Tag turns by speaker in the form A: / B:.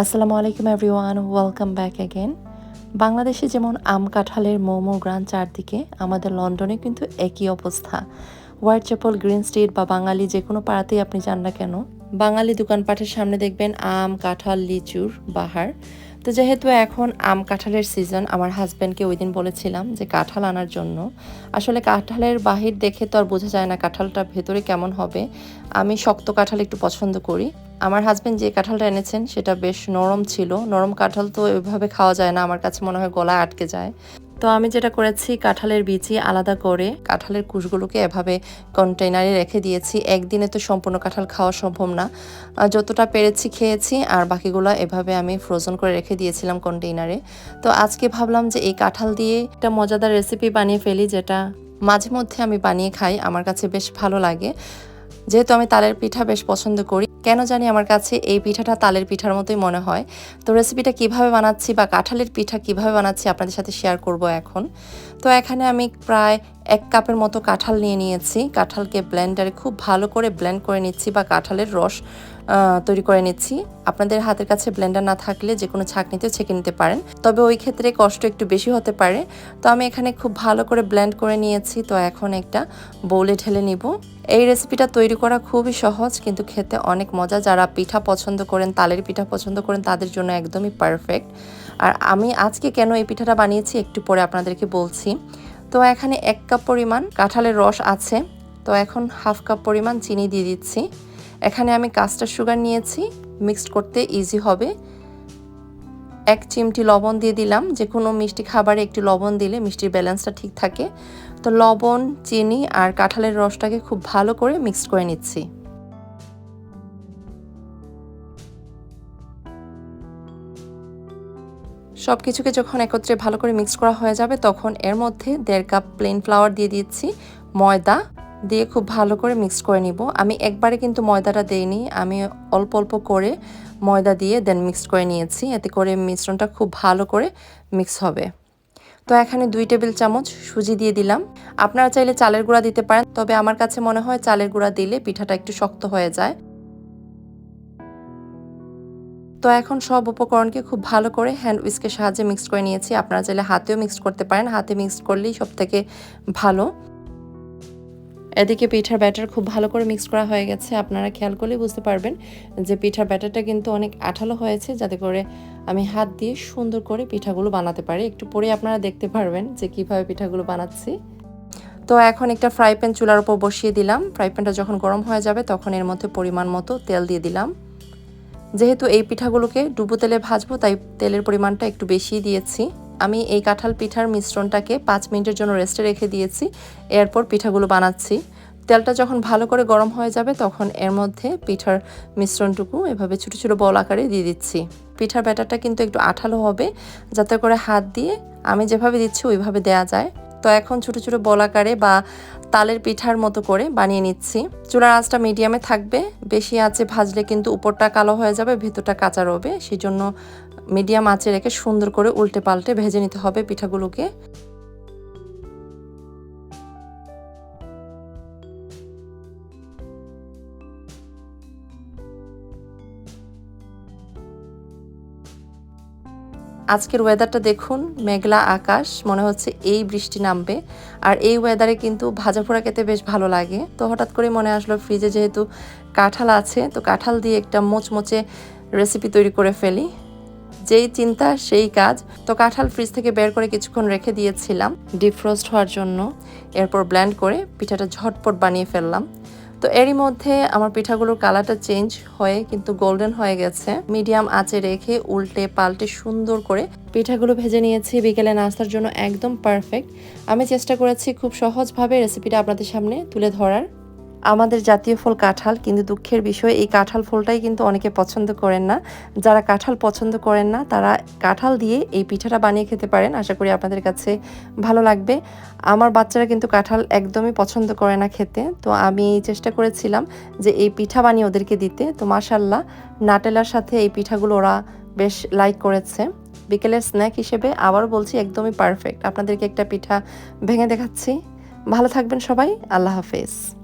A: আসসালামু আলাইকুম everyone welcome back again বাংলাদেশে যেমন আম কাঁঠালের মোমো গ্রান চারদিকে, আমাদের লন্ডনে কিন্তু একই অবস্থা। হোয়াইট চ্যাপল, গ্রিন স্ট্রিট বা বাঙালি যে কোনো পাড়াতেই আপনি যান না কেন? বাঙালি দোকানপাটের সামনে দেখবেন আম, কাঁঠাল, লিচুর বাহার। তো যেহেতু এখন আম কাঁঠালের সিজন আমার হাজব্যান্ডকে ওই দিন বলেছিলাম যে কাঁঠাল আনার জন্য। আসলে কাঁঠালের বাহির দেখে তো আর বোঝা যায় না কাঁঠালটা ভেতরে কেমন হবে। আমি শক্ত কাঁঠাল একটু পছন্দ করি। আমার হাজব্যান্ড যে কাঁঠালটা এনেছেন, সেটা বেশ নরম ছিল। নরম কাঁঠাল তো এভাবে খাওয়া যায় না, আমার কাছে মনে হয় গলা আটকে যায়। তো আমি যেটা করেছি, কাঁঠালের বিচি আলাদা করে কাঁঠালের কুশগুলোকে এভাবে কন্টেনারে রেখে দিয়েছি। একদিনে তো সম্পূর্ণ কাঁঠাল খাওয়া সম্ভব না। যতটা পেরেছি খেয়েছি, আর বাকিগুলো এভাবে আমি ফ্রোজন করে রেখে দিয়েছিলাম কন্টেইনারে তো আজকে ভাবলাম যে এই কাঁঠাল দিয়ে একটা মজাদার রেসিপি বানিয়ে ফেলি, যেটা মাঝে মধ্যে আমি বানিয়ে খাই, আমার কাছে বেশ ভালো লাগে। যেহেতু আমি তালের পিঠা বেশ পছন্দ করি, কেন জানি আমার কাছে এই পিঠাটা তালের পিঠার মতোই মনে হয়। তো রেসিপিটা কীভাবে বানাচ্ছি বা কাঁঠালের পিঠা কীভাবে বানাচ্ছি আপনাদের সাথে শেয়ার করব এখন। তো এখানে আমি প্রায় এক কাপের মতো কাঁঠাল নিয়ে নিয়েছি। কাঁঠালকে ব্লেন্ডারে খুব ভালো করে ব্লেন্ড করে নিচ্ছি বা কাঁঠালের রস তৈরি করে নিচ্ছি। আপনাদের হাতের কাছে ব্লেন্ডার না থাকলে যে কোনো ছাঁকনিতেও ছেঁকে নিতে পারেন। তবে ওই ক্ষেত্রে কষ্ট একটু বেশি হতে পারে। তো আমি এখানে খুব ভালো করে ব্লেন্ড করে নিয়েছি। তো এখন একটা বৌলে ঢেলে নিব। এই রেসিপিটা তৈরি করা খুবই সহজ, কিন্তু খেতে অনেক মজা। যারা পিঠা পছন্দ করেন, তালের পিঠা পছন্দ করেন, তাদের জন্য একদমই পারফেক্ট আর আমি আজকে কেন এই পিঠাটা বানিয়েছি একটু পরে আপনাদেরকে বলছি। তো এখানে এক কাপ পরিমাণ কাঁঠালের রস আছে। তো এখন হাফ কাপ পরিমাণ চিনি দিয়ে দিচ্ছি। এখানে আমি কাস্টার সুগার নিয়েছি মিক্সড করতে ইজি হবে। এক চিমটি লবণ দিয়ে দিলাম যে কোনো মিষ্টি খাবারে একটু লবণ দিলে মিষ্টির ব্যালেন্সটা ঠিক থাকে। তো লবণ, চিনি আর কাঁঠালের রসটাকে খুব ভালো করে মিক্সড করে নিচ্ছি। সব কিছুকে যখন একত্রে ভালো করে মিক্স করা হয়ে যাবে, তখন এর মধ্যে দেড় কাপ প্লেন ফ্লাওয়ার দিয়ে দিচ্ছি, ময়দা। দিয়ে খুব ভালো করে মিক্স করে নিব। আমি একবারে কিন্তু ময়দাটা দেইনি, আমি অল্প অল্প করে ময়দা দিয়ে দেন মিক্স করে নিয়েছি, এতে করে মিশ্রণটা খুব ভালো করে মিক্স হবে। তো এখানে দুই টেবিল চামচ সুজি দিয়ে দিলাম। আপনারা চাইলে চালের গুঁড়া দিতে পারেন, তবে আমার কাছে মনে হয় চালের গুঁড়া দিলে পিঠাটা একটু শক্ত হয়ে যায়। তো এখন সব উপকরণকে খুব ভালো করে হ্যান্ড উইস্কের সাহায্যে মিক্স করে নিয়েছি। আপনারা চাইলে হাতেও মিক্স করতে পারেন, হাতে মিক্স করলেই সব থেকে ভালো। এদিকে পিঠার ব্যাটার খুব ভালো করে মিক্স করা হয়ে গেছে। আপনারা খেয়াল করলেই বুঝতে পারবেন যে পিঠার ব্যাটারটা কিন্তু অনেক আঠালো হয়েছে, যাতে করে আমি হাত দিয়ে সুন্দর করে পিঠাগুলো বানাতে পারি। একটু পরে আপনারা দেখতে পারবেন যে কীভাবে পিঠাগুলো বানাচ্ছি। তো এখন একটা ফ্রাই প্যান চুলার উপর বসিয়ে দিলাম। ফ্রাই প্যানটা যখন গরম হয়ে যাবে, তখন এর মধ্যে পরিমাণ মতো তেল দিয়ে দিলাম। যেহেতু এই পিঠাগুলোকে ডুবো তেলে ভাজবো, তাই তেলের পরিমাণটা একটু বেশি দিয়েছি। আমি এই কাঁঠাল পিঠার মিশ্রণটাকে পাঁচ মিনিটের জন্য রেস্টে রেখে দিয়েছি। এরপর পিঠাগুলো বানাচ্ছি। তেলটা যখন ভালো করে গরম হয়ে যাবে, তখন এর মধ্যে পিঠার মিশ্রণটুকু এভাবে ছোটো ছোটো বল আকারে দিয়ে দিচ্ছি। পিঠার ব্যাটারটা কিন্তু একটু আঠালো হবে, যাতে করে হাত দিয়ে আমি যেভাবে দিচ্ছি, ওইভাবে দেয়া যায়। তো এখন ছোটো ছোটো বল আকারে বা তালের পিঠার মতো করে বানিয়ে নিচ্ছি। চুলার আঁচটা মিডিয়ামে থাকবে। বেশি আঁচে ভাজলে কিন্তু উপরটা কালো হয়ে যাবে, ভেতরটা কাঁচা রবে। সেই জন্য মিডিয়াম আঁচে রেখে সুন্দর করে উল্টে পাল্টে ভেজে নিতে হবে পিঠাগুলোকে। আজকের ওয়েদারটা দেখুন, মেঘলা আকাশ, মনে হচ্ছে এই বৃষ্টি নামবে। আর এই ওয়েদারে কিন্তু ভাজা পোড়া খেতে বেশ ভালো লাগে। তো হঠাৎ করে মনে আসলো ফ্রিজে যেহেতু কাঁঠাল আছে, তো কাঁঠাল দিয়ে একটা মোচমোচে রেসিপি তৈরি করে ফেলি। যেই চিন্তা, সেই কাজ তো কাঁঠাল ফ্রিজ থেকে বের করে কিছুক্ষণ রেখে দিয়েছিলাম ডিফ্রোস্ট হওয়ার জন্য। এরপর ব্ল্যান্ড করে পিঠাটা ঝটপট বানিয়ে ফেললাম। তো এরই মধ্যে আমার পিঠাগুলোর কালারটা চেঞ্জ হয়ে কিন্তু গোল্ডেন হয়ে গেছে। মিডিয়াম আঁচে রেখে উল্টে পাল্টে সুন্দর করে পিঠাগুলো ভেজে নিয়েছি। বিকেলে নাস্তার জন্য একদম পারফেক্ট আমি চেষ্টা করেছি খুব সহজভাবে রেসিপিটা আপনাদের সামনে তুলে ধরার। আমাদের জাতীয় ফল কাঁঠাল, কিন্তু দুঃখের বিষয়, এই কাঁঠাল ফলটাই কিন্তু অনেকে পছন্দ করেন না। যারা কাঁঠাল পছন্দ করেন না, তারা কাঁঠাল দিয়ে এই পিঠাটা বানিয়ে খেতে পারেন। আশা করি আপনাদের কাছে ভালো লাগবে। আমার বাচ্চারা কিন্তু কাঁঠাল একদমই পছন্দ করে না খেতে। তো আমি চেষ্টা করেছিলাম যে এই পিঠা বানিয়ে ওদেরকে দিতে। তো মাশাল্লাহ নাটেলার সাথে এই পিঠাগুলো ওরা বেশ লাইক করেছে। বিকেলের স্ন্যাক হিসেবে আবারও বলছি একদমই পারফেক্ট আপনাদেরকে একটা পিঠা ভেঙে দেখাচ্ছি। ভালো থাকবেন সবাই। আল্লাহ হাফেজ।